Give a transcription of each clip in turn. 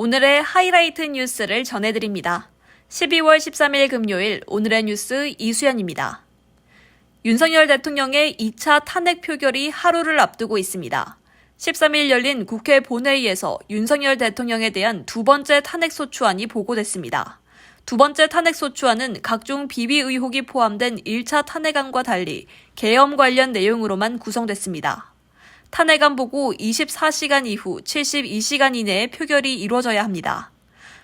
오늘의 하이라이트 뉴스를 전해드립니다. 12월 13일 금요일 오늘의 뉴스 이수연입니다. 윤석열 대통령의 2차 탄핵 표결이 하루를 앞두고 있습니다. 13일 열린 국회 본회의에서 윤석열 대통령에 대한 두 번째 탄핵소추안이 보고됐습니다. 두 번째 탄핵소추안은 각종 비비 의혹이 포함된 1차 탄핵안과 달리 계엄 관련 내용으로만 구성됐습니다. 탄핵안 보고 24시간 이후 72시간 이내에 표결이 이루어져야 합니다.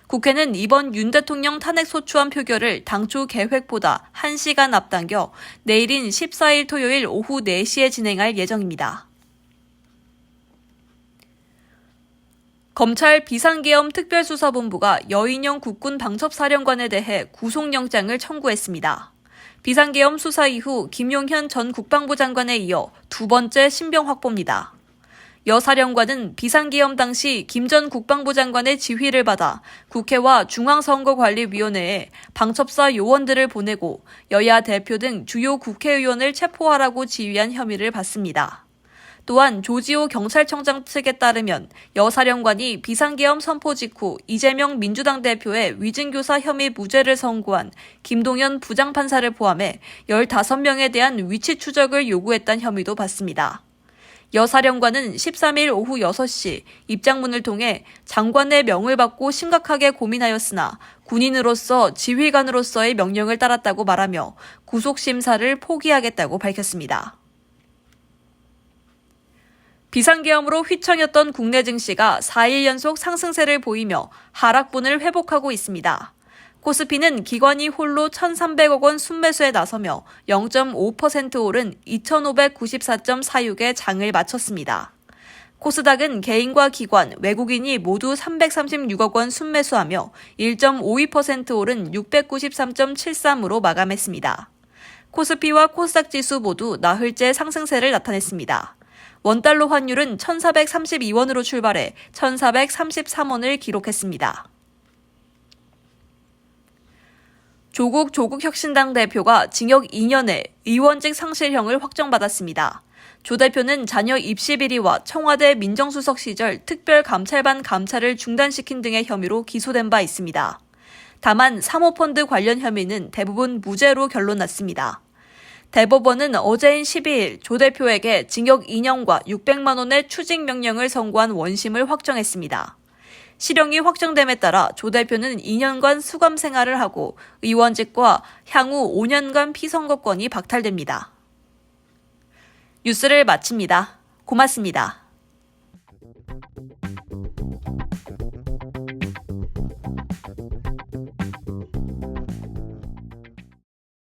국회는 이번 윤 대통령 탄핵소추안 표결을 당초 계획보다 1시간 앞당겨 내일인 14일 토요일 오후 4시에 진행할 예정입니다. 검찰 비상계엄 특별수사본부가 여인영 국군 방첩사령관에 대해 구속영장을 청구했습니다. 비상계엄 수사 이후 김용현 전 국방부 장관에 이어 두 번째 신병 확보입니다. 여 사령관은 비상계엄 당시 김 전 국방부 장관의 지휘를 받아 국회와 중앙선거관리위원회에 방첩사 요원들을 보내고 여야 대표 등 주요 국회의원을 체포하라고 지휘한 혐의를 받습니다. 또한 조지호 경찰청장 측에 따르면 여 사령관이 비상계엄 선포 직후 이재명 민주당 대표의 위증교사 혐의 무죄를 선고한 김동연 부장판사를 포함해 15명에 대한 위치 추적을 요구했다는 혐의도 받습니다. 여 사령관은 13일 오후 6시 입장문을 통해 장관의 명을 받고 심각하게 고민하였으나 군인으로서 지휘관으로서의 명령을 따랐다고 말하며 구속심사를 포기하겠다고 밝혔습니다. 비상계엄으로 휘청였던 국내 증시가 4일 연속 상승세를 보이며 하락분을 회복하고 있습니다. 코스피는 기관이 홀로 1,300억 원 순매수에 나서며 0.5% 오른 2,594.46에 장을 마쳤습니다. 코스닥은 개인과 기관, 외국인이 모두 336억 원 순매수하며 1.52% 오른 693.73으로 마감했습니다. 코스피와 코스닥 지수 모두 나흘째 상승세를 나타냈습니다. 원달러 환율은 1,432원으로 출발해 1,433원을 기록했습니다. 조국 조국혁신당 대표가 징역 2년에 의원직 상실형을 확정받았습니다. 조 대표는 자녀 입시 비리와 청와대 민정수석 시절 특별감찰반 감찰을 중단시킨 등의 혐의로 기소된 바 있습니다. 다만 사모펀드 관련 혐의는 대부분 무죄로 결론 났습니다. 대법원은 어제인 12일 조 대표에게 징역 2년과 600만 원의 추징 명령을 선고한 원심을 확정했습니다. 실형이 확정됨에 따라 조 대표는 2년간 수감 생활을 하고 의원직과 향후 5년간 피선거권이 박탈됩니다. 뉴스를 마칩니다. 고맙습니다.